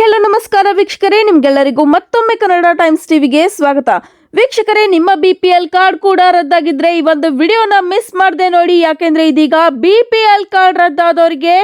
Hello ನಮಸ್ಕಾರ ವೀಕ್ಷಕರೇ ನಿಮ್ಗೆಲ್ಲರಿಗೂ ಮತ್ತೊಮ್ಮೆ ಕನ್ನಡ ಟೈಮ್ಸ್ ಟಿವಿಗೆ ಸ್ವಾಗತ. ವೀಕ್ಷಕರೇ, ನಿಮ್ಮ ಬಿ ಪಿ ಎಲ್ ಕಾರ್ಡ್ ಕೂಡ ರದ್ದಾಗಿದ್ರೆ ಈ ಒಂದು ವಿಡಿಯೋನ ಮಿಸ್ ಮಾಡದೆ ನೋಡಿ. ಯಾಕೆಂದ್ರೆ ಇದೀಗ ಬಿ ಪಿ ಎಲ್ ಕಾರ್ಡ್ ರದ್ದಾದವರಿಗೆ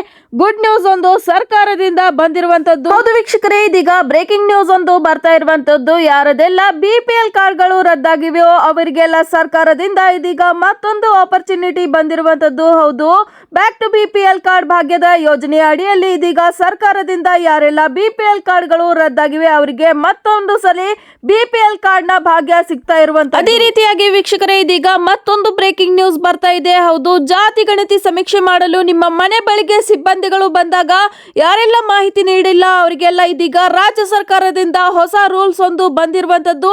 ಗುಡ್ ನ್ಯೂಸ್ ಒಂದು ಸರ್ಕಾರದಿಂದ ಬಂದಿರುವಂತದ್ದು ಹೌದು ವೀಕ್ಷಕರೇ, ಇದೀಗ ಬ್ರೇಕಿಂಗ್ ನ್ಯೂಸ್ ಒಂದು ಬರ್ತಾ ಇರುವಂತದ್ದು ಯಾರದೆಲ್ಲ ಬಿ ಪಿ ಎಲ್ ಕಾರ್ಡ್ಗಳು ರದ್ದಾಗಿವೆಯೋ ಅವರಿಗೆಲ್ಲ ಸರ್ಕಾರದಿಂದ ಇದೀಗ ಮತ್ತೊಂದು ಆಪರ್ಚುನಿಟಿ ಬಂದಿರುವಂತದ್ದು ಹೌದು back to B P L card ಭಾಗ್ಯದ ಯೋಜನೆಯ ಅಡಿಯಲ್ಲಿ ಇದೀಗ ಸರ್ಕಾರದಿಂದ ಯಾರೆಲ್ಲ ಬಿ ಪಿ ಎಲ್ ಕಾರ್ಡ್ಗಳು ರದ್ದಾಗಿವೆ ಅವರಿಗೆ ಮತ್ತೊಂದು ಸಲ ಬಿ ಪಿ ಎಲ್ ಕಾರ್ಡ್ನ ಭಾಗ್ಯ ಸಿಗ್ತಾ ಇರುವಂತ ಅದೇ ರೀತಿಯಾಗಿ ವೀಕ್ಷಕರೇ ಇದೀಗ ಮತ್ತೊಂದು ಬ್ರೇಕಿಂಗ್ ನ್ಯೂಸ್ ಬರ್ತಾ ಇದೆ. ಹೌದು ಜಾತಿ ಗಣತಿ ಸಮೀಕ್ಷೆ ಮಾಡಲು ನಿಮ್ಮ ಮನೆ ಬಳಿಗೆ ಸಿಬ್ಬಂದಿಗಳು ಬಂದಾಗ ಯಾರೆಲ್ಲ ಮಾಹಿತಿ ನೀಡಿಲ್ಲ? ಅವರಿಗೆಲ್ಲ ಇದೀಗ ರಾಜ್ಯ ಸರ್ಕಾರದಿಂದ ಹೊಸ ರೂಲ್ಸ್ ಒಂದು ಬಂದಿರುವಂತದ್ದು.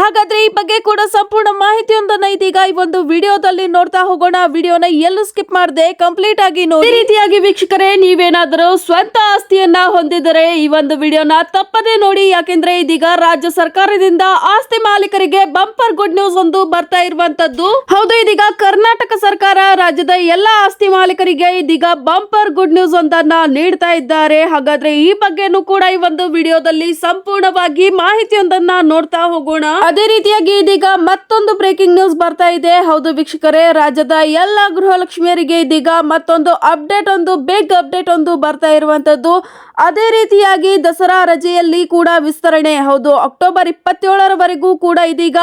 ಹಾಗಾದ್ರೆ ಈ ಬಗ್ಗೆ ಕೂಡ ಸಂಪೂರ್ಣ ಮಾಹಿತಿಯೊಂದನ್ನ ಇದೀಗ ಈ ಒಂದು ವಿಡಿಯೋದಲ್ಲಿ ನೋಡ್ತಾ ಹೋಗೋಣ. ವಿಡಿಯೋನ ಎಲ್ಲೂ ಸ್ಕಿಪ್ ಮಾಡದೆ, ಕಂಪ್ಲೀಟ್ ಆಗಿ ನೋಡಿ. ಈ ರೀತಿಯಾಗಿ ವೀಕ್ಷಕರೇ, ನೀವೇನಾದರೂ ಸ್ವಂತ ಆಸ್ತಿಯನ್ನ ಹೊಂದಿದರೆ ಈ ಒಂದು ವಿಡಿಯೋನ ತಪ್ಪದೆ ನೋಡಿ. ಯಾಕೆಂದ್ರೆ ಇದೀಗ ರಾಜ್ಯ ಸರ್ಕಾರದಿಂದ ಆಸ್ತಿ ಮಾಲೀಕರಿಗೆ ಬಂಪರ್ ಗುಡ್ ನ್ಯೂಸ್ ಒಂದು ಬರ್ತಾ ಇರುವಂತದ್ದು. ಹೌದು, ಇದೀಗ ಕರ್ನಾಟಕ ಸರ್ಕಾರ ರಾಜ್ಯದ ಎಲ್ಲ ಆಸ್ತಿ ಮಾಲೀಕರಿಗೆ ಇದೀಗ ಬಂಪರ್ ಗುಡ್ ನ್ಯೂಸ್ ಒಂದನ್ನ ನೀಡ್ತಾ ಇದ್ದಾರೆ. ಹಾಗಾದ್ರೆ ಈ ಬಗ್ಗೆನೂ ಕೂಡ ಈ ಒಂದು ವಿಡಿಯೋದಲ್ಲಿ ಸಂಪೂರ್ಣವಾಗಿ ಮಾಹಿತಿಯೊಂದನ್ನ ನೋಡ್ತಾ ಹೋಗೋಣ. ಅದೇ ರೀತಿಯಾಗಿ ಇದೀಗ ಮತ್ತೊಂದು ಬ್ರೇಕಿಂಗ್ ನ್ಯೂಸ್ ಬರ್ತಾ ಇದೆ. ಹೌದು ವೀಕ್ಷಕರೇ, ರಾಜ್ಯದ ಎಲ್ಲ ಗೃಹಲಕ್ಷ್ಮಿಯರಿಗೆ ಇದೀಗ ಮತ್ತೊಂದು ಅಪ್ಡೇಟ್ ಒಂದು ಬಿಗ್ ಅಪ್ಡೇಟ್ ಒಂದು ಬರ್ತಾ ಇರುವಂತದ್ದು. ಅದೇ ರೀತಿಯಾಗಿ ದಸರಾ ರಜೆಯಲ್ಲಿ ಕೂಡ ವಿಸ್ತರಣೆ. ಹೌದು ಅಕ್ಟೋಬರ್ ಇಪ್ಪತ್ತೇಳರವರೆಗೂ ಕೂಡ ಇದೀಗ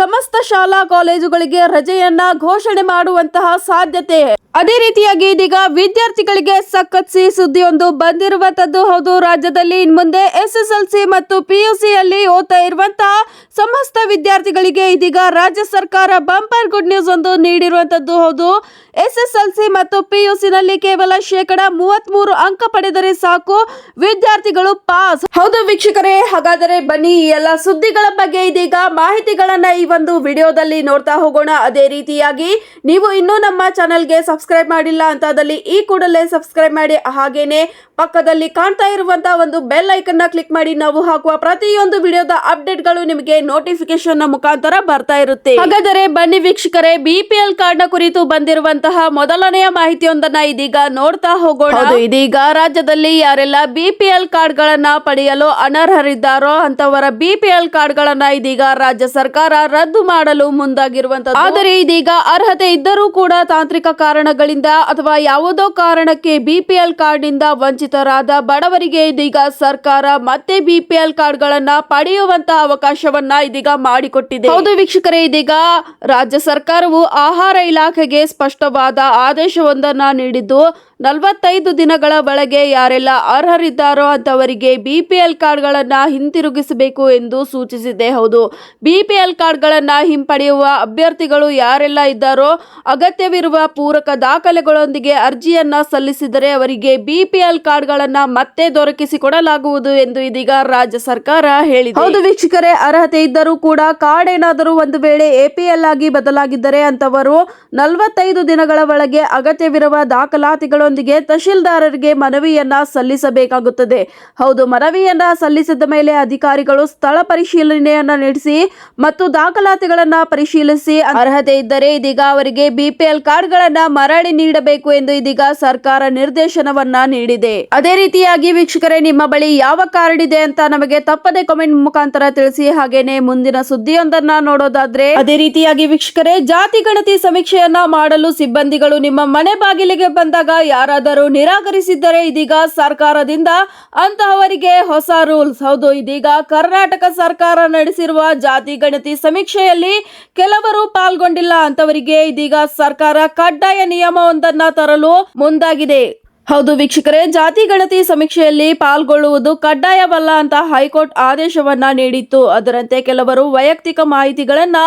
ಸಮಸ್ತ ಶಾಲಾ ಕಾಲೇಜುಗಳಿಗೆ ರಜೆಯನ್ನ ಘೋಷಣೆ ಮಾಡುವಂತಹ ಸಾಧ್ಯತೆ. ಅದೇ ರೀತಿಯಾಗಿ ಇದೀಗ ವಿದ್ಯಾರ್ಥಿಗಳಿಗೆ ಸಖತ್ ಸಿ ಸುದ್ದಿಯೊಂದು ಬಂದಿರುವಂತದ್ದು. ಹೌದು, ರಾಜ್ಯದಲ್ಲಿ ಇನ್ಮುಂದೆ ಎಸ್ ಎಸ್ ಮತ್ತು ಪಿಯುಸಿಯಲ್ಲಿ ಓದ್ತಾ ಇರುವಂತಹ ಸಮಸ್ತ ವಿದ್ಯಾರ್ಥಿಗಳಿಗೆ ಇದೀಗ ರಾಜ್ಯ ಸರ್ಕಾರ ಬಂಪರ್ ಗುಡ್ ನ್ಯೂಸ್ ಒಂದು ನೀಡಿರುವಂತದ್ದು. ಹೌದು ಎಸ್ ಎಸ್ ಎಲ್ ಸಿ ಮತ್ತು ಪಿ ಯು ನಲ್ಲಿ ಕೇವಲ ಶೇಕಡ ಮೂವತ್ತ್ ಮೂರು ಅಂಕ ಪಡೆದರೆ ಸಾಕು, ವಿದ್ಯಾರ್ಥಿಗಳು ಪಾಸ್. ಹೌದು ವೀಕ್ಷಕರೇ, ಹಾಗಾದರೆ ಬನ್ನಿ ಈ ಎಲ್ಲ ಸುದ್ದಿಗಳ ಬಗ್ಗೆ ಇದೀಗ ಮಾಹಿತಿಗಳನ್ನ ಈ ಒಂದು ವಿಡಿಯೋದಲ್ಲಿ ನೋಡ್ತಾ ಹೋಗೋಣ. ಅದೇ ರೀತಿಯಾಗಿ ನೀವು ಇನ್ನೂ ನಮ್ಮ ಚಾನೆಲ್ಗೆ ಸಬ್ಸ್ಕ್ರೈಬ್ ಮಾಡಿಲ್ಲ ಅಂತಾದಲ್ಲಿ ಈ ಕೂಡಲೇ ಸಬ್ಸ್ಕ್ರೈಬ್ ಮಾಡಿ. ಹಾಗೇನೆ ಪಕ್ಕದಲ್ಲಿ ಕಾಣ್ತಾ ಇರುವಂತಹ ಒಂದು ಬೆಲ್ ಐಕನ್ನ ಕ್ಲಿಕ್ ಮಾಡಿ. ನಾವು ಹಾಕುವ ಪ್ರತಿಯೊಂದು ವಿಡಿಯೋದ ಅಪ್ಡೇಟ್ಗಳು ನಿಮಗೆ ನೋಟಿಫಿಕೇಶನ್ನ ಮುಖಾಂತರ ಬರ್ತಾ ಇರುತ್ತೆ. ಹಾಗಾದರೆ ಬನ್ನಿ ವೀಕ್ಷಕರೇ ಬಿಪಿಎಲ್ ಕಾರ್ಡ್ನ ಕುರಿತು ಬಂದಿರುವಂತಹ ಮೊದಲನೆಯ ಮಾಹಿತಿಯೊಂದನ್ನ ಇದೀಗ ನೋಡ್ತಾ ಹೋಗೋಣ. ಇದೀಗ ರಾಜ್ಯದಲ್ಲಿ ಯಾರೆಲ್ಲ ಬಿಪಿಎಲ್ ಕಾರ್ಡ್ ಗಳನ್ನ ಪಡೆಯಲು ಅನರ್ಹರಿದ್ದಾರೋ ಅಂತವರ ಬಿಪಿಎಲ್ ಕಾರ್ಡ್ ಗಳನ್ನ ಇದೀಗ ರಾಜ್ಯ ಸರ್ಕಾರ ರದ್ದು ಮಾಡಲು ಮುಂದಾಗಿರುವಂತದ್ದು. ಆದರೆ ಇದೀಗ ಅರ್ಹತೆ ಇದ್ದರೂ ಕೂಡ ತಾಂತ್ರಿಕ ಕಾರಣಗಳಿಂದ ಅಥವಾ ಯಾವುದೋ ಕಾರಣಕ್ಕೆ ಬಿಪಿಎಲ್ ಕಾರ್ಡ್ನಿಂದ ವಂಚಿತರಾದ ಬಡವರಿಗೆ ಇದೀಗ ಸರ್ಕಾರ ಮತ್ತೆ ಬಿಪಿಎಲ್ ಕಾರ್ಡ್ ಗಳನ್ನ ಪಡೆಯುವಂತಹ ಅವಕಾಶವನ್ನ ಇದೀಗ ಮಾಡಿಕೊಟ್ಟಿದೆ. ಹೌದು ವೀಕ್ಷಕರೇ ಇದೀಗ ರಾಜ್ಯ ಸರ್ಕಾರವು ಆಹಾರ ಇಲಾಖೆಗೆ ಸ್ಪಷ್ಟವಾದ ಆದೇಶವೊಂದನ್ನ ನೀಡಿದ್ದು ನಲವತ್ತೈದು ದಿನಗಳ ಒಳಗೆ ಯಾರೆಲ್ಲ ಅರ್ಹರಿದ್ದಾರೋ ಅಂತವರಿಗೆ ಬಿಪಿಎಲ್ ಕಾರ್ಡ್ಗಳನ್ನು ಹಿಂತಿರುಗಿಸಬೇಕು ಎಂದು ಸೂಚಿಸಿದೆ. ಹೌದು, ಬಿಪಿಎಲ್ ಕಾರ್ಡ್ಗಳನ್ನು ಹಿಂಪಡೆಯುವ ಅಭ್ಯರ್ಥಿಗಳು ಯಾರೆಲ್ಲ ಇದ್ದಾರೋ, ಅಗತ್ಯವಿರುವ ಪೂರಕ ದಾಖಲೆಗಳೊಂದಿಗೆ ಅರ್ಜಿಯನ್ನು ಸಲ್ಲಿಸಿದರೆ ಅವರಿಗೆ ಬಿಪಿಎಲ್ ಕಾರ್ಡ್ಗಳನ್ನು ಮತ್ತೆ ದೊರಕಿಸಿಕೊಡಲಾಗುವುದು ಎಂದು ಇದೀಗ ರಾಜ್ಯ ಸರ್ಕಾರ ಹೇಳಿದೆ. ಹೌದು ವೀಕ್ಷಕರೇ, ಅರ್ಹತೆ ಇದ್ದರೂ ಕೂಡ ಕಾರ್ಡ್ ಏನಾದರೂ ಒಂದು ವೇಳೆ ಎಪಿಎಲ್ ಆಗಿ ಬದಲಾಗಿದ್ದರೆ ಅಂತವರು ನಲವತ್ತೈದು ದಿನಗಳ ಒಳಗೆ ಅಗತ್ಯವಿರುವ ದಾಖಲಾತಿಗಳೊಂದಿಗೆ ತಹಶೀಲ್ದಾರರಿಗೆ ಮನವಿಯನ್ನ ಸಲ್ಲಿಸಬೇಕಾಗುತ್ತದೆ. ಹೌದು, ಮನವಿಯನ್ನ ಸಲ್ಲಿಸಿದ ಮೇಲೆ ಅಧಿಕಾರಿಗಳು ಸ್ಥಳ ಪರಿಶೀಲನೆಯನ್ನ ನಡೆಸಿ ಮತ್ತು ದಾಖಲಾತಿಗಳನ್ನ ಪರಿಶೀಲಿಸಿ ಅರ್ಹತೆ ಇದ್ದರೆ ಇದೀಗ ಅವರಿಗೆ ಬಿಪಿಎಲ್ ಕಾರ್ಡ್ಗಳನ್ನ ಮರಳಿ ನೀಡಬೇಕು ಎಂದು ಇದೀಗ ಸರ್ಕಾರ ನಿರ್ದೇಶನವನ್ನ ನೀಡಿದೆ. ಅದೇ ರೀತಿಯಾಗಿ ವೀಕ್ಷಕರೇ, ನಿಮ್ಮ ಬಳಿ ಯಾವ ಕಾರ್ಡ್ ಇದೆ ಅಂತ ನಮಗೆ ತಪ್ಪದೆ ಕಾಮೆಂಟ್ ಮುಖಾಂತರ ತಿಳಿಸಿ. ಹಾಗೇನೆ ಮುಂದಿನ ಸುದ್ದಿಯೊಂದನ್ನ ನೋಡೋದಾದ್ರೆ, ಅದೇ ರೀತಿಯಾಗಿ ವೀಕ್ಷಕರೇ, ಜಾತಿ ಗಣತಿ ಸಮೀಕ್ಷೆಯನ್ನ ಮಾಡಲು ಸಿಬ್ಬಂದಿಗಳು ನಿಮ್ಮ ಮನೆ ಬಾಗಿಲಿಗೆ ಬಂದಾಗ ಯಾರಾದರೂ ನಿರಾಕರಿಸಿದ್ದರೆ ಇದೀಗ ಸರ್ಕಾರದಿಂದ ಅಂತಹವರಿಗೆ ಹೊಸ ರೂಲ್ಸ್. ಹೌದು, ಇದೀಗ ಕರ್ನಾಟಕ ಸರ್ಕಾರ ನಡೆಸಿರುವ ಜಾತಿ ಗಣತಿ ಸಮೀಕ್ಷೆಯಲ್ಲಿ ಕೆಲವರು ಪಾಲ್ಗೊಂಡಿಲ್ಲ ಅಂತವರಿಗೆ ಇದೀಗ ಸರ್ಕಾರ ಕಡ್ಡಾಯ ನಿಯಮವೊಂದನ್ನ ತರಲು ಮುಂದಾಗಿದೆ. ಹೌದು ವೀಕ್ಷಕರೇ, ಜಾತಿ ಗಣತಿ ಸಮೀಕ್ಷೆಯಲ್ಲಿ ಪಾಲ್ಗೊಳ್ಳುವುದು ಕಡ್ಡಾಯವಲ್ಲ ಅಂತ ಹೈಕೋರ್ಟ್ ಆದೇಶವನ್ನ ನೀಡಿತ್ತು. ಅದರಂತೆ ಕೆಲವರು ವೈಯಕ್ತಿಕ ಮಾಹಿತಿಗಳನ್ನ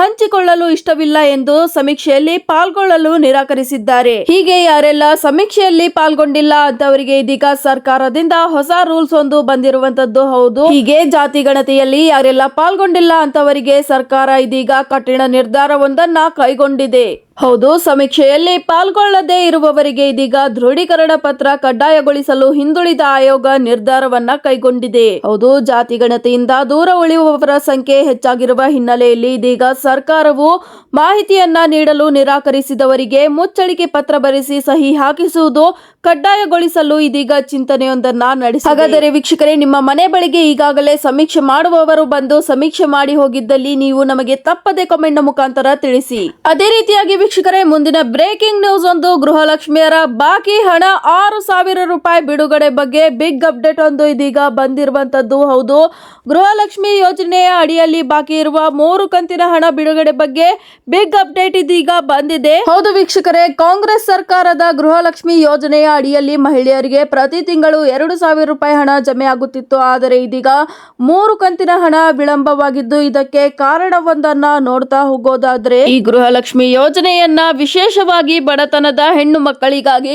ಹಂಚಿಕೊಳ್ಳಲು ಇಷ್ಟವಿಲ್ಲ ಎಂದು ಸಮೀಕ್ಷೆಯಲ್ಲಿ ಪಾಲ್ಗೊಳ್ಳಲು ನಿರಾಕರಿಸಿದ್ದಾರೆ. ಹೀಗೆ ಯಾರೆಲ್ಲ ಸಮೀಕ್ಷೆಯಲ್ಲಿ ಪಾಲ್ಗೊಂಡಿಲ್ಲ ಅಂತವರಿಗೆ ಇದೀಗ ಸರ್ಕಾರದಿಂದ ಹೊಸ ರೂಲ್ಸ್ ಒಂದು ಬಂದಿರುವಂತದ್ದು ಹೌದು. ಹೀಗೆ ಜಾತಿ ಗಣತಿಯಲ್ಲಿ ಯಾರೆಲ್ಲ ಪಾಲ್ಗೊಂಡಿಲ್ಲ ಅಂತವರಿಗೆ ಸರ್ಕಾರ ಇದೀಗ ಕಠಿಣ ನಿರ್ಧಾರವೊಂದನ್ನ ಕೈಗೊಂಡಿದೆ. ಹೌದು, ಸಮೀಕ್ಷೆಯಲ್ಲಿ ಪಾಲ್ಗೊಳ್ಳದೇ ಇರುವವರಿಗೆ ಇದೀಗ ದೃಢೀಕರಣ ಪತ್ರ ಕಡ್ಡಾಯಗೊಳಿಸಲು ಹಿಂದುಳಿದ ಆಯೋಗ ನಿರ್ಧಾರವನ್ನ ಕೈಗೊಂಡಿದೆ. ಹೌದು, ಜಾತಿ ಗಣತಿಯಿಂದ ದೂರ ಉಳಿಯುವವರ ಸಂಖ್ಯೆ ಹೆಚ್ಚಾಗಿರುವ ಹಿನ್ನೆಲೆಯಲ್ಲಿ ಇದೀಗ ಸರ್ಕಾರವು ಮಾಹಿತಿಯನ್ನ ನೀಡಲು ನಿರಾಕರಿಸಿದವರಿಗೆ ಮುಚ್ಚಳಿಕೆ ಪತ್ರ ಬರೆಸಿ ಸಹಿ ಹಾಕಿಸುವುದು ಕಡ್ಡಾಯಗೊಳಿಸಲು ಇದೀಗ ಚಿಂತನೆಯೊಂದನ್ನ ನಡೆಸಿ ಹಾಗಾದರೆ ವೀಕ್ಷಕರೇ, ನಿಮ್ಮ ಮನೆ ಬಳಿಗೆ ಈಗಾಗಲೇ ಸಮೀಕ್ಷೆ ಮಾಡುವವರು ಬಂದು ಸಮೀಕ್ಷೆ ಮಾಡಿ ಹೋಗಿದ್ದಲ್ಲಿ ನೀವು ನಮಗೆ ತಪ್ಪದೆ ಕಾಮೆಂಟ್ ಮುಖಾಂತರ ತಿಳಿಸಿ. ಅದೇ ರೀತಿಯಾಗಿ ವೀಕ್ಷಕರೇ, ಮುಂದಿನ ಬ್ರೇಕಿಂಗ್ ನ್ಯೂಸ್ ಒಂದು ಗೃಹಲಕ್ಷ್ಮಿಯರ ಬಾಕಿ ಹಣ ಆರು ಸಾವಿರ ರೂಪಾಯಿ ಬಿಡುಗಡೆ ಬಗ್ಗೆ ಬಿಗ್ ಅಪ್ಡೇಟ್ ಒಂದು ಇದೀಗ ಬಂದಿರುವಂತದ್ದು. ಹೌದು, ಗೃಹಲಕ್ಷ್ಮಿ ಯೋಜನೆಯ ಅಡಿಯಲ್ಲಿ ಬಾಕಿ ಇರುವ ಮೂರು ಕಂತಿನ ಹಣ ಬಿಡುಗಡೆ ಬಗ್ಗೆ ಬಿಗ್ ಅಪ್ಡೇಟ್ ಇದೀಗ ಬಂದಿದೆ. ಹೌದು ವೀಕ್ಷಕರೇ, ಕಾಂಗ್ರೆಸ್ ಸರ್ಕಾರದ ಗೃಹಲಕ್ಷ್ಮಿ ಯೋಜನೆಯ ಅಡಿಯಲ್ಲಿ ಮಹಿಳೆಯರಿಗೆ ಪ್ರತಿ ತಿಂಗಳು ಎರಡು ಸಾವಿರ ರೂಪಾಯಿ ಹಣ ಜಮೆ ಆಗುತ್ತಿತ್ತು. ಆದರೆ ಇದೀಗ ಮೂರು ಕಂತಿನ ಹಣ ವಿಳಂಬವಾಗಿದ್ದು, ಇದಕ್ಕೆ ಕಾರಣವೊಂದನ್ನ ನೋಡ್ತಾ ಹೋಗೋದಾದ್ರೆ, ಈ ಗೃಹಲಕ್ಷ್ಮಿ ಯೋಜನೆಯನ್ನ ವಿಶೇಷವಾಗಿ ಬಡತನದ ಹೆಣ್ಣು ಮಕ್ಕಳಿಗಾಗಿ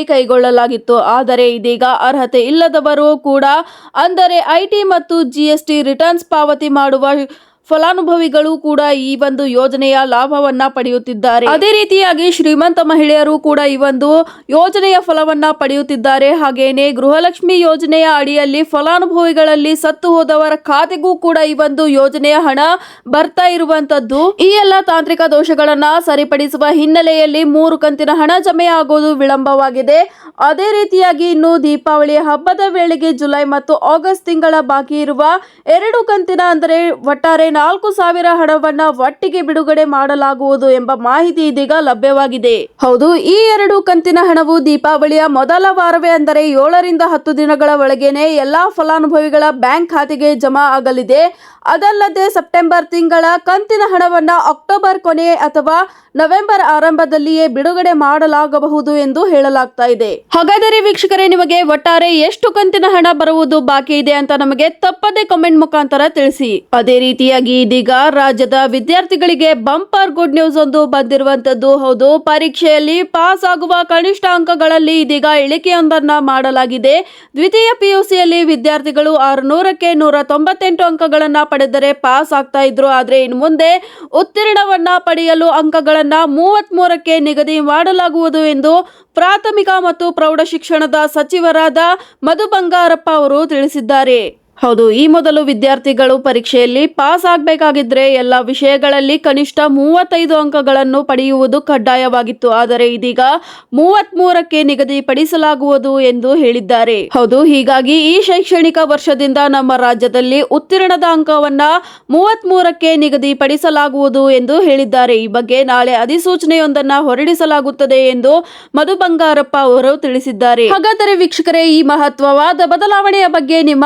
ಆದರೆ ಇದೀಗ ಅರ್ಹತೆ ಇಲ್ಲದವರು ಕೂಡ ಅಂದರೆ ಐಟಿ ಮತ್ತು ಜಿಎಸ್ಟಿ ರಿಟರ್ನ್ಸ್ ಪಾವತಿ ಮಾಡುವ ಫಲಾನುಭವಿಗಳು ಕೂಡ ಈ ಒಂದು ಯೋಜನೆಯ ಲಾಭವನ್ನ ಪಡೆಯುತ್ತಿದ್ದಾರೆ. ಅದೇ ರೀತಿಯಾಗಿ ಶ್ರೀಮಂತ ಮಹಿಳೆಯರು ಕೂಡ ಈ ಒಂದು ಯೋಜನೆಯ ಫಲವನ್ನ ಪಡೆಯುತ್ತಿದ್ದಾರೆ. ಹಾಗೇನೆ ಗೃಹಲಕ್ಷ್ಮಿ ಯೋಜನೆಯ ಅಡಿಯಲ್ಲಿ ಫಲಾನುಭವಿಗಳಲ್ಲಿ ಸತ್ತು ಹೋದವರ ಖಾತೆಗೂ ಕೂಡ ಈ ಒಂದು ಯೋಜನೆಯ ಹಣ ಬರ್ತಾ ಇರುವಂತದ್ದು ಈ ಎಲ್ಲ ತಾಂತ್ರಿಕ ದೋಷಗಳನ್ನ ಸರಿಪಡಿಸುವ ಹಿನ್ನೆಲೆಯಲ್ಲಿ ಮೂರು ಕಂತಿನ ಹಣ ಜಮೆ ಆಗೋದು ವಿಳಂಬವಾಗಿದೆ. ಅದೇ ರೀತಿಯಾಗಿ ಇನ್ನು ದೀಪಾವಳಿ ಹಬ್ಬದ ವೇಳೆಗೆ ಜುಲೈ ಮತ್ತು ಆಗಸ್ಟ್ ತಿಂಗಳ ಬಾಕಿ ಇರುವ ಎರಡು ಕಂತಿನ ಅಂದರೆ ಒಟ್ಟಾರೆ ನಾಲ್ಕು ಸಾವಿರ ಹಣವನ್ನ ಒಟ್ಟಿಗೆ ಬಿಡುಗಡೆ ಮಾಡಲಾಗುವುದು ಎಂಬ ಮಾಹಿತಿ ಇದೀಗ ಲಭ್ಯವಾಗಿದೆ. ಹೌದು, ಈ ಎರಡು ಕಂತಿನ ಹಣವು ದೀಪಾವಳಿಯ ಮೊದಲ ವಾರವೇ ಅಂದರೆ ಏಳರಿಂದ ಹತ್ತು ದಿನಗಳ ಒಳಗೇನೆ ಎಲ್ಲಾ ಫಲಾನುಭವಿಗಳ ಬ್ಯಾಂಕ್ ಖಾತೆಗೆ ಜಮಾ ಆಗಲಿದೆ. ಅದಲ್ಲದೆ ಸೆಪ್ಟೆಂಬರ್ ತಿಂಗಳ ಕಂತಿನ ಹಣವನ್ನ ಅಕ್ಟೋಬರ್ ಕೊನೆ ಅಥವಾ ನವೆಂಬರ್ ಆರಂಭದಲ್ಲಿಯೇ ಬಿಡುಗಡೆ ಮಾಡಲಾಗಬಹುದು ಎಂದು ಹೇಳಲಾಗ್ತಾ ಇದೆ. ಹಾಗಾದರೆ ವೀಕ್ಷಕರೇ, ನಿಮಗೆ ಒಟ್ಟಾರೆ ಎಷ್ಟು ಕಂತಿನ ಹಣ ಬರುವುದು ಬಾಕಿ ಇದೆ ಅಂತ ನಮಗೆ ತಪ್ಪದೆ ಕಮೆಂಟ್ ಮುಖಾಂತರ ತಿಳಿಸಿ. ಅದೇ ರೀತಿಯಾಗಿ ಇದೀಗ ರಾಜ್ಯದ ವಿದ್ಯಾರ್ಥಿಗಳಿಗೆ ಬಂಪರ್ ಗುಡ್ ನ್ಯೂಸ್ ಒಂದು ಬಂದಿರುವಂತದ್ದು. ಹೌದು, ಪರೀಕ್ಷೆಯಲ್ಲಿ ಪಾಸ್ ಆಗುವ ಕನಿಷ್ಠ ಅಂಕಗಳಲ್ಲಿ ಇದೀಗ ಇಳಿಕೆಯೊಂದನ್ನ ಮಾಡಲಾಗಿದೆ. ದ್ವಿತೀಯ ಪಿಯುಸಿಯಲ್ಲಿ ವಿದ್ಯಾರ್ಥಿಗಳು ಆರುನೂರಕ್ಕೆ ನೂರ ತೊಂಬತ್ತೆಂಟು ಅಂಕಗಳನ್ನ ಪಡೆದರೆ ಪಾಸ್ ಆಗ್ತಾ ಇದ್ರು. ಆದ್ರೆ ಇನ್ನು ಮುಂದೆ ಉತ್ತೀರ್ಣವನ್ನ ಪಡೆಯಲು ಅಂಕಗಳನ್ನ ಮೂವತ್ತ್ ಮೂರಕ್ಕೆ ನಿಗದಿ ಮಾಡಲಾಗುವುದು ಎಂದು ಪ್ರಾಥಮಿಕ ಮತ್ತು ಪ್ರೌಢ ಶಿಕ್ಷಣದ ಸಚಿವರಾದ ಮಧು ಬಂಗಾರಪ್ಪ ಅವರು ತಿಳಿಸಿದ್ದಾರೆ. ಹೌದು, ಈ ಮೊದಲು ವಿದ್ಯಾರ್ಥಿಗಳು ಪರೀಕ್ಷೆಯಲ್ಲಿ ಪಾಸ್ ಆಗಬೇಕಾಗಿದ್ರೆ ಎಲ್ಲ ವಿಷಯಗಳಲ್ಲಿ ಕನಿಷ್ಠ ಮೂವತ್ತೈದು ಅಂಕಗಳನ್ನು ಪಡೆಯುವುದು ಕಡ್ಡಾಯವಾಗಿತ್ತು. ಆದರೆ ಇದೀಗ ಮೂವತ್ತ್ ಮೂರಕ್ಕೆ ನಿಗದಿಪಡಿಸಲಾಗುವುದು ಎಂದು ಹೇಳಿದ್ದಾರೆ. ಹೌದು, ಹೀಗಾಗಿ ಈ ಶೈಕ್ಷಣಿಕ ವರ್ಷದಿಂದ ನಮ್ಮ ರಾಜ್ಯದಲ್ಲಿ ಉತ್ತೀರ್ಣದ ಅಂಕವನ್ನ ಮೂವತ್ತ್ ಮೂರಕ್ಕೆ ನಿಗದಿಪಡಿಸಲಾಗುವುದು ಎಂದು ಹೇಳಿದ್ದಾರೆ. ಈ ಬಗ್ಗೆ ನಾಳೆ ಅಧಿಸೂಚನೆಯೊಂದನ್ನ ಹೊರಡಿಸಲಾಗುತ್ತದೆ ಎಂದು ಮಧು ಬಂಗಾರಪ್ಪ ಅವರು ತಿಳಿಸಿದ್ದಾರೆ. ಹಾಗಾದರೆ ವೀಕ್ಷಕರೇ, ಈ ಮಹತ್ವವಾದ ಬದಲಾವಣೆಯ ಬಗ್ಗೆ ನಿಮ್ಮ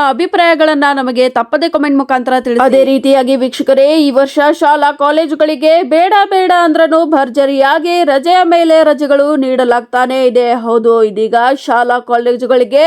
ಅಭಿಪ್ರಾಯಗಳನ್ನ ನಮಗೆ ತಪ್ಪದೆ ಕಮೆಂಟ್ ಮುಖಾಂತರ ತಿಳಿಸಿ. ಅದೇ ರೀತಿಯಾಗಿ ವೀಕ್ಷಕರೇ ಈ ವರ್ಷ ಶಾಲಾ ಕಾಲೇಜುಗಳಿಗೆ ಬೇಡ ಬೇಡ ಅಂದ್ರೂ ಭರ್ಜರಿಯಾಗಿ ರಜೆಯ ಮೇಲೆ ರಜೆಗಳು ನೀಡಲಾಗ್ತಾನೆ ಇದೆ. ಹೌದು ಇದೀಗ ಶಾಲಾ ಕಾಲೇಜುಗಳಿಗೆ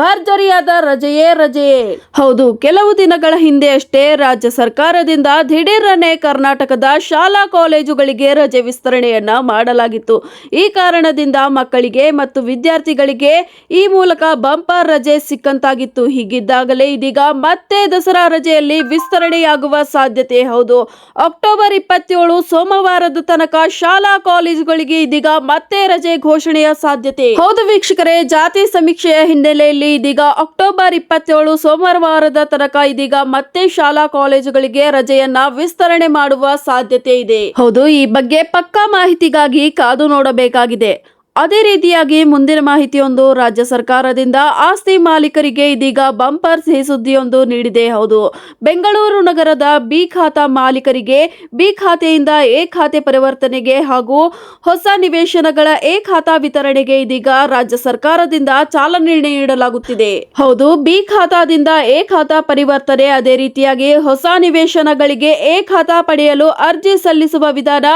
ಭರ್ಜರಿಯಾದ ರಜೆಯೇ ರಜೆಯೇ. ಹೌದು ಕೆಲವು ದಿನಗಳ ಹಿಂದೆ ಅಷ್ಟೇ ರಾಜ್ಯ ಸರ್ಕಾರದಿಂದ ದಿಢೀರನೆ ಕರ್ನಾಟಕದ ಶಾಲಾ ಕಾಲೇಜುಗಳಿಗೆ ರಜೆ ವಿಸ್ತರಣೆಯನ್ನ ಮಾಡಲಾಗಿತ್ತು. ಈ ಕಾರಣದಿಂದ ಮಕ್ಕಳಿಗೆ ಮತ್ತು ವಿದ್ಯಾರ್ಥಿಗಳಿಗೆ ಈ ಮೂಲಕ ಬಂಪರ್ ರಜೆ ಸಿಕ್ಕಂತಾಗಿತ್ತು. ಹೀಗಿದ್ದಾಗಲೇ ಇದೀಗ ಮತ್ತೆ ದಸರಾ ರಜೆಯಲ್ಲಿ ವಿಸ್ತರಣೆಯಾಗುವ ಸಾಧ್ಯತೆ ಹೌದು. ಅಕ್ಟೋಬರ್ ಇಪ್ಪತ್ತೇಳು ಸೋಮವಾರದ ತನಕ ಶಾಲಾ ಕಾಲೇಜುಗಳಿಗೆ ಇದೀಗ ಮತ್ತೆ ರಜೆ ಘೋಷಣೆಯ ಸಾಧ್ಯತೆ. ಹೌದು ವೀಕ್ಷಕರೇ, ಜಾತಿ ಸಮೀಕ್ಷೆಯ ಹಿನ್ನೆಲೆಯಲ್ಲಿ ಇದೀಗ ಅಕ್ಟೋಬರ್ ಇಪ್ಪತ್ತೇಳು ಸೋಮವಾರದ ತನಕ ಇದೀಗ ಮತ್ತೆ ಶಾಲಾ ಕಾಲೇಜುಗಳಿಗೆ ರಜೆಯನ್ನ ವಿಸ್ತರಣೆ ಮಾಡುವ ಸಾಧ್ಯತೆ ಇದೆ. ಹೌದು, ಈ ಬಗ್ಗೆ ಪಕ್ಕಾ ಮಾಹಿತಿಗಾಗಿ ಕಾದು ನೋಡಬೇಕಾಗಿದೆ. ಅದೇ ರೀತಿಯಾಗಿ ಮುಂದಿನ ಮಾಹಿತಿಯೊಂದು ರಾಜ್ಯ ಸರ್ಕಾರದಿಂದ ಆಸ್ತಿ ಮಾಲೀಕರಿಗೆ ಇದೀಗ ಬಂಪರ್ ಸುದ್ದಿಯೊಂದು ನೀಡಿದೆ. ಹೌದು, ಬೆಂಗಳೂರು ನಗರದ ಬಿ ಖಾತಾ ಮಾಲೀಕರಿಗೆ ಬಿ ಖಾತೆಯಿಂದ ಎ ಖಾತೆ ಪರಿವರ್ತನೆಗೆ ಹಾಗೂ ಹೊಸ ನಿವೇಶನಗಳ ಎ ಖಾತಾ ವಿತರಣೆಗೆ ಇದೀಗ ರಾಜ್ಯ ಸರ್ಕಾರದಿಂದ ಚಾಲನೆ ನೀಡಲಾಗುತ್ತಿದೆ. ಹೌದು, ಬಿ ಖಾತಾದಿಂದ ಎ ಖಾತಾ ಪರಿವರ್ತನೆ ಅದೇ ರೀತಿಯಾಗಿ ಹೊಸ ನಿವೇಶನಗಳಿಗೆ ಎ ಖಾತಾ ಪಡೆಯಲು ಅರ್ಜಿ ಸಲ್ಲಿಸುವ ವಿಧಾನ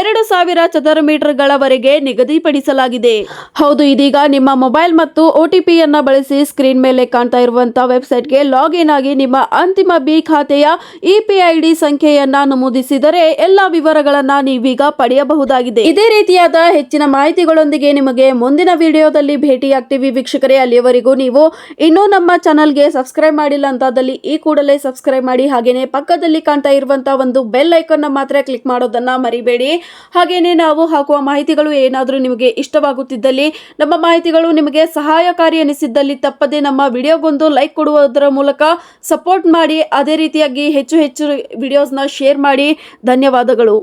ಎರಡು ಸಾವಿರ ಚದರ ಮೀಟರ್ಗಳವರೆಗೆ ನಿಗದಿಪಡಿಸಲಾಗಿದೆ. ಮಾಡಲಾಗಿದೆ ಹೌದು, ಇದೀಗ ನಿಮ್ಮ ಮೊಬೈಲ್ ಮತ್ತು ಒ ಟಿ ಪಿಯನ್ನ ಬಳಸಿ ಸ್ಕ್ರೀನ್ ಮೇಲೆ ಕಾಣ್ತಾ ಇರುವಂತಹ ವೆಬ್ಸೈಟ್ಗೆ ಲಾಗಿನ್ ಆಗಿ ನಿಮ್ಮ ಅಂತಿಮ ಬಿ ಖಾತೆಯ ಇ ಪಿ ಐ ಡಿ ಸಂಖ್ಯೆಯನ್ನ ನಮೂದಿಸಿದರೆ ಎಲ್ಲ ವಿವರಗಳನ್ನ ನೀವೀಗ ಪಡೆಯಬಹುದಾಗಿದೆ. ಇದೇ ರೀತಿಯಾದ ಹೆಚ್ಚಿನ ಮಾಹಿತಿಗಳೊಂದಿಗೆ ನಿಮಗೆ ಮುಂದಿನ ವಿಡಿಯೋದಲ್ಲಿ ಭೇಟಿಯಾಗ್ತೀವಿ. ವೀಕ್ಷಕರೇ, ಅಲ್ಲಿಯವರೆಗೂ ನೀವು ಇನ್ನೂ ನಮ್ಮ ಚಾನಲ್ಗೆ ಸಬ್ಸ್ಕ್ರೈಬ್ ಮಾಡಿಲ್ಲ ಅಂತಾದಲ್ಲಿ ಈ ಕೂಡಲೇ ಸಬ್ಸ್ಕ್ರೈಬ್ ಮಾಡಿ. ಹಾಗೇನೆ ಪಕ್ಕದಲ್ಲಿ ಕಾಣ್ತಾ ಇರುವಂತಹ ಒಂದು ಬೆಲ್ ಐಕನ್ನ ಮಾತ್ರ ಕ್ಲಿಕ್ ಮಾಡೋದನ್ನ ಮರಿಬೇಡಿ. ಹಾಗೇನೆ ನಾವು ಹಾಕುವ ಮಾಹಿತಿಗಳು ಏನಾದರೂ ನಿಮಗೆ ಇಷ್ಟವಾಗುತ್ತಿದ್ದಲ್ಲಿ ನಮ್ಮ ಮಾಹಿತಿಗಳು ನಿಮಗೆ ಸಹಾಯಕಾರಿ ಅನಿಸಿದ್ದಲ್ಲಿ ತಪ್ಪದೆ ನಮ್ಮ ವಿಡಿಯೋಗೊಂದು ಲೈಕ್ ಕೊಡುವುದರ ಮೂಲಕ ಸಪೋರ್ಟ್ ಮಾಡಿ, ಅದೇ ರೀತಿಯಾಗಿ ಹೆಚ್ಚು ಹೆಚ್ಚು ವಿಡಿಯೋಸ್ನ ಶೇರ್ ಮಾಡಿ. ಧನ್ಯವಾದಗಳು.